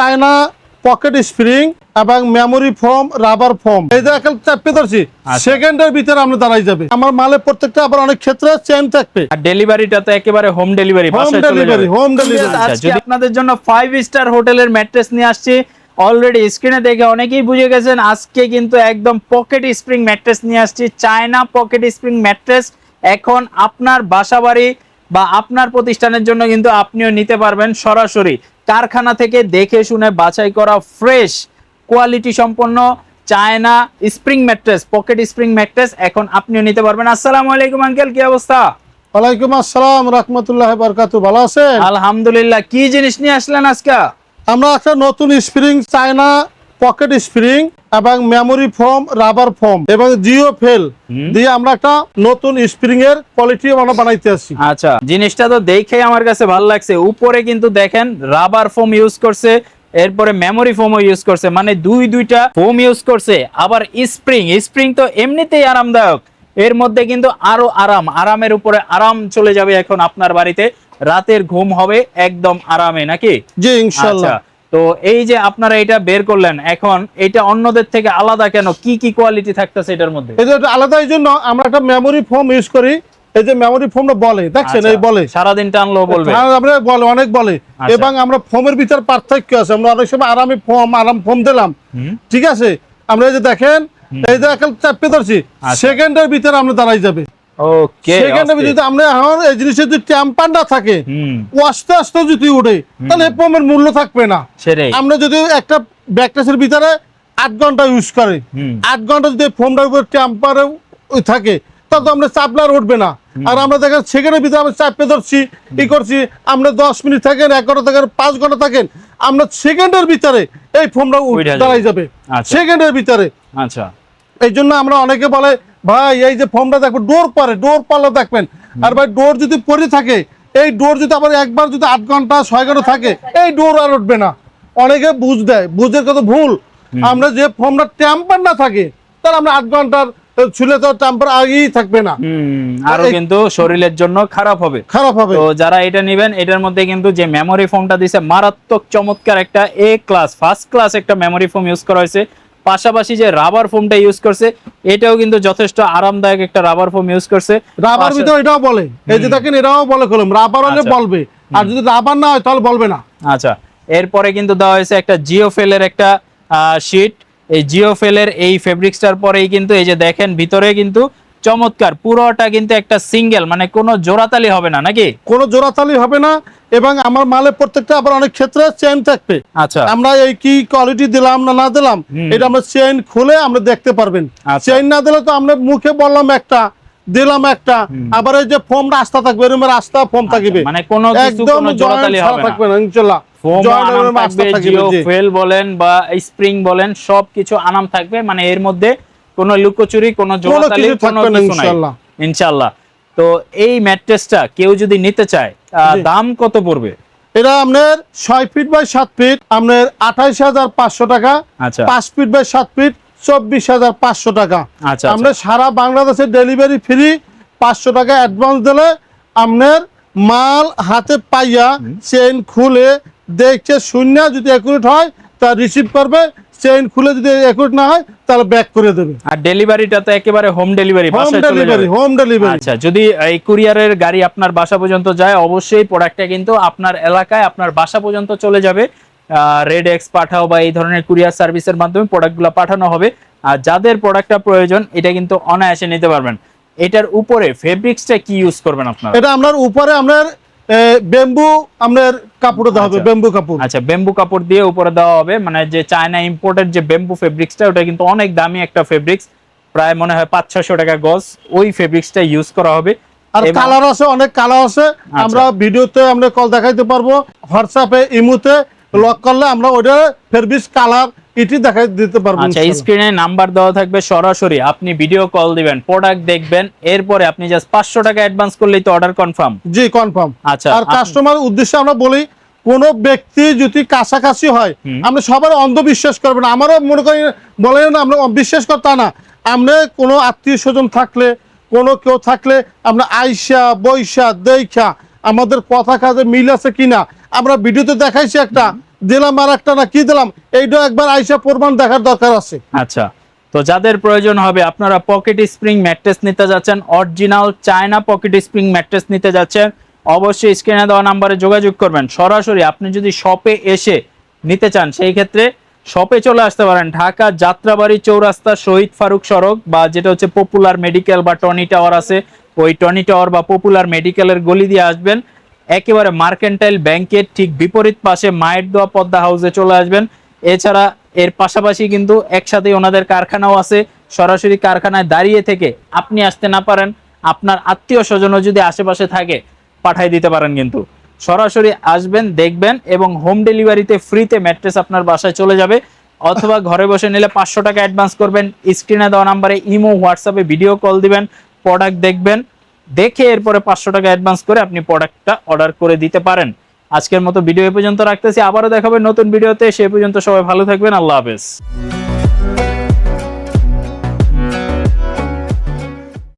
China pocket spring এবং memory foam rubber foam এই যে এখন চাপে ধরছি আচ্ছা। সেকেন্ডের ভিতরে আমরা দাঁড়াই যাবে। আমার মালে প্রত্যেকটা আবার অনেক ক্ষেত্রে চেন থাকবে। আর ডেলিভারিটা তো একেবারে home delivery home delivery home delivery আচ্ছা যদি আপনাদের জন্য ফাইভ স্টার হোটেলের ম্যাট্রেস নিয়ে আসছি। অলরেডি স্ক্রিনে দেখে অনেকেই বুঝে গেছেন আজকে কিন্তু একদম পকেট স্প্রিং ম্যাট্রেস নিয়ে আসছি। চায়না পকেট স্প্রিং ম্যাট্রেস এখন আপনার বাসাবাড়ি বা আপনার প্রতিষ্ঠানের জন্য কিন্তু আপনিও নিতে পারবেন সরাসরি। কারখানা থেকে দেখে শুনে বাছাই করা ফ্রেশ কোয়ালিটি সম্পন্ন China spring mattress pocket spring mattress এখন আপনিও নিতে পারবেন। আসসালামু আলাইকুম আঙ্কেল কি অবস্থা? ওয়ালাইকুম আসসালাম রহমতুল্লাহ বরকাতু ভালো আছেন? আলহামদুলিল্লাহ কি জিনিস নিয়ে আসলেন আজকে? আমরা একটা নতুন স্প্রিং চায়না পকেট স্প্রিং এবং মেমোরি ফোম রাবার ফোম এবং জিও ফেল দিয়ে আমরা একটা নতুন স্প্রিং এর কোয়ালিটি আমরা বানাইতে আসছি। আচ্ছা জিনিসটা তো দেখে আমার কাছে ভালো লাগছে। উপরে কিন্তু দেখেন রাবার ফোম ইউজ করছে এরপরে মেমোরি ফোমও ইউজ করছে মানে দুই দুইটা ফোম ইউজ করছে আবার স্প্রিং স্প্রিং তো এমনিতেই আরামদায়ক। এর মধ্যে কিন্তু আরও আরাম আরামের উপরে আরাম চলে যাবে এখন আপনার বাড়িতে। রাতের ঘুম হবে একদম আরামে নাকি? জি ইনশাল্লাহ। আচ্ছা তো এই যে আপনারা এটা বের করলেন এখন এটা অন্যদের থেকে আলাদা কেন? কি কি কোয়ালিটি থাকতেছে এটার মধ্যে? এই এটা আলাদা এই জন্য আমরা একটা মেমোরি ফোম ইউজ করি। এই যে মেমোরি ফোমটা বলে দেখছেন? এই আচ্ছা, বলে। সারাদিন টানলেও বলবে। হ্যাঁ, আমরা বলে অনেক বলে। আচ্ছা। এবং আমরা ফোমের ভিতর পার্থক্য আছে। আমরা অনেক সময় আরামে ফোম আরাম ফোম দিলাম। ঠিক আছে? আমরা এই যে দেখেন এই যে এখন চাপে ধরছি। আচ্ছা। সেকেন্ডের ভিতরে আমরা দাঁড়াই যাবে। ওকে ভিতরে যদি আমরা এখন এই জিনিসের যদি টেম্পার থাকে ও আস্তে আস্তে যদি উঠে তাহলে এই মূল্য থাকবে না। সেটাই। আমরা যদি একটা ব্যাকটেসের ভিতরে আট ঘণ্টা ইউজ করে আট ঘণ্টা যদি ফোমটার উপর টেম্পারে থাকে তাহলে তো আমরা চাপলে আর উঠবে না। আর আমরা দেখেন সেকেন্ডের ভিতরে আমরা চাপে ধরছি ই করছি আমরা দশ মিনিট থাকেন এক ঘণ্টা থাকেন পাঁচ ঘণ্টা থাকেন আমরা সেকেন্ডের ভিতরে এই ফোমটা দাঁড়াই যাবে। আচ্ছা। সেকেন্ডের ভিতরে। আচ্ছা। এই জন্য আমরা অনেকে বলে ভাই এই যে ফোমটা দেখো ডোর পারে ডোর পারলে দেখবেন। আর ভাই ডোর যদি পরে থাকে এই ডোর যদি আবার একবার যদি আট ঘণ্টা ছয় ঘণ্টা থাকে এই ডোর আর উঠবে না। অনেকে বুঝ দেয় বুঝের কত ভুল। আমরা যে ফোমটা টেম্পার না থাকে তাহলে আমরা আট ঘণ্টার ছুলে তো টেম্পার আগেই থাকবে না। আরও কিন্তু শরীরের জন্য খারাপ হবে। খারাপ হবে। তো যারা এটা নেবেন এটার মধ্যে কিন্তু যে মেমোরি ফোমটা দিছে মারাত্মক চমৎকার একটা এ ক্লাস ফার্স্ট ক্লাস একটা মেমোরি ফোম ইউজ করা হয়েছে। পাশাপাশি যে রাবার ফোমটা ইউজ করছে এটাও কিন্তু যথেষ্ট আরামদায়ক একটা রাবার ফোম ইউজ করছে। রাবার ভিতরে এটাও বলে। এই যে দেখেন এটাও বলে কলম। রাবার হলে আচ্ছা। বলবে। আর যদি রাবার না হয় তাহলে বলবে না। আচ্ছা। এরপরে কিন্তু দেওয়া হয়েছে একটা জিওফেলের একটা শিট এই জিওফেলের এই ফেব্রিক্সটার পরেই কিন্তু এই যে দেখেন ভিতরে কিন্তু চমৎকার। পুরোটা কিন্তু একটা সিঙ্গেল মানে কোনো জোড়াতালি হবে না নাকি? কোনো জোড়াতালি হবে না। এবং আমার মালে প্রত্যেকটা আবার অনেক ক্ষেত্রে চেন থাকবে। আচ্ছা। আমরা এই কি কোয়ালিটি দিলাম না না দিলাম এটা আমরা চেইন খুলে আমরা দেখতে পারবেন। আচ্ছা। চেইন না দিলে তো আমরা মুখে বললাম একটা দিলাম একটা আবার এই যে ফোম রাস্তা থাকবে এরকম রাস্তা ফোম থাকবে। মানে কোনো কিছু একদম থাকবে না ইনশাআল্লাহ। ফেল বলেন বা স্প্রিং বলেন সবকিছু আনাম থাকবে। মানে এর মধ্যে কোনো লুকোচুরি কোনো জোড়াতালি কিছু কোনো কিছু নাই। ইনশাআল্লাহ। তো এই ম্যাট্রেসটা কেউ যদি নিতে চায় দাম কত পড়বে? এটা আপনার ছয় ফিট বাই সাত ফিট আপনার আঠাইশ হাজার পাঁচশো টাকা আচ্ছা। পাঁচ ফিট বাই সাত ফিট চব্বিশ হাজার পাঁচশো টাকা। আচ্ছা আমরা সারা বাংলাদেশে ডেলিভারি ফ্রি পাঁচশো টাকা অ্যাডভান্স দিলে আপনার মাল হাতে পাইয়া চেন খুলে দেখছে শূন্য যদি একুরেট হয় তা রিসিভ করবে। চেইন খুলে যদি একুরেট না হয় তাহলে ব্যাক করে দেবে। আর ডেলিভারিটা তো একেবারে home delivery home delivery home delivery আচ্ছা যদি এই কুরিয়ারের গাড়ি আপনার বাসা পর্যন্ত যায় অবশ্যই প্রোডাক্টটা কিন্তু আপনার এলাকায় আপনার বাসা পর্যন্ত চলে যাবে। রেড এক্স পাঠাও বা এই ধরনের কুরিয়ার সার্ভিসের মাধ্যমে প্রোডাক্টগুলো পাঠানো হবে। আর যাদের প্রোডাক্টটা প্রয়োজন এটা কিন্তু অনায়াসে নিতে পারবেন। এটার উপরে ফেব্রিক্সটা কি ইউজ করবেন আপনারা? এটা আপনার উপরে আপনার বেম্বু আপনার কাপড় দেওয়া হবে আচ্ছা। বেম্বু কাপড় আচ্ছা বেম্বু কাপড় দিয়ে উপরে দেওয়া হবে মানে যে চায়না ইম্পোর্টেড যে বেম্বু ফেব্রিক্সটা ওটা কিন্তু অনেক দামি একটা ফেব্রিক্স প্রায় মনে হয় পাঁচ ছশো টাকা গজ ওই ফেব্রিক্সটা ইউজ করা হবে আর কালার আছে অনেক কালার আছে আচ্ছা। আমরা ভিডিওতে আমরা কল দেখাইতে পারব হোয়াটসঅ্যাপে ইমুতে লক করলে আমরা ওইটা ফেরবিস কালার এটি দেখাই দিতে পারব আচ্ছা স্ক্রিনে নাম্বার দেওয়া থাকবে সরাসরি আপনি ভিডিও কল দিবেন প্রোডাক্ট দেখবেন এরপরে আপনি জাস্ট পাঁচশো টাকা অ্যাডভান্স করলেই তো অর্ডার কনফার্ম জি কনফার্ম আচ্ছা আর কাস্টমার উদ্দেশ্যে আমরা বলি কোন ব্যক্তি যদি কাছাকাছি হয় আমরা সবার অন্ধবিশ্বাস করবেন আমারও মনে করি বলেন আমরা বিশ্বাস করতে না। আমরা কোনো আত্মীয় স্বজন থাকলে কোনো কেউ থাকলে আমরা আইসা বৈশা দেখা আমাদের কথা কাজে মিল আছে কিনা আমরা ভিডিওতে দেখাইছি একটা দিলাম আর একটা না, কি দিলাম? এইটা একবার আইসা প্রমাণ দেখার দরকার আছে। আচ্ছা তো যাদের প্রয়োজন হবে, আপনারা পকেট স্প্রিং ম্যাট্রেস নিতে যাচ্ছেন, original China pocket spring mattress নিতে যাচ্ছেন, অবশ্যই স্ক্রিনে দেওয়া নাম্বারে যোগাযোগ করবেন। সরাসরি আপনি যদি শপে এসে নিতে চান, সেই ক্ষেত্রে শপে চলে আসতে পারেন। ঢাকা যাত্রাবাড়ি চৌরাস্তা শহীদ ফারুক সড়ক বা যেটা হচ্ছে পপুলার মেডিকেল বা টনি টাওয়ার আছে, ওই টনি টাওয়ার বা পপুলার মেডিকেলের গলি দিয়ে আসবেন। একেবারে মার্কেন্টাইল ব্যাংকের ঠিক বিপরীত পাশে মায়ের দোয়া পদ্মা হাউসে চলে আসবেন। এছাড়া এর পাশাপাশি কিন্তু একসাথে ওনাদের কারখানাও আছে। সরাসরি কারখানায় দাঁড়িয়ে থেকে আপনি আসতে না পারেন, আপনার আত্মীয় স্বজনও যদি আশেপাশে থাকে, পাঠাই দিতে পারেন কিন্তু। সরাসরি আসবেন, দেখবেন এবং হোম ডেলিভারিতে ফ্রিতে ম্যাট্রেস আপনার বাসায় চলে যাবে। অথবা ঘরে বসে নিলে পাঁচশো টাকা অ্যাডভান্স করবেন, স্ক্রিনে দেওয়া নাম্বারে ইমো, হোয়াটসঅ্যাপে ভিডিও কল দিবেন, প্রোডাক্ট দেখবেন দেখে এরপরে পাঁচশো টাকা অ্যাডভান্স করে আপনি প্রোডাক্টটা অর্ডার করে দিতে পারেন। আজকের মতো ভিডিও এ পর্যন্ত রাখতেছি। আবারও দেখাবেন নতুন ভিডিওতে সে পর্যন্ত সবাই ভালো থাকবেন। আল্লাহ হাফেজ।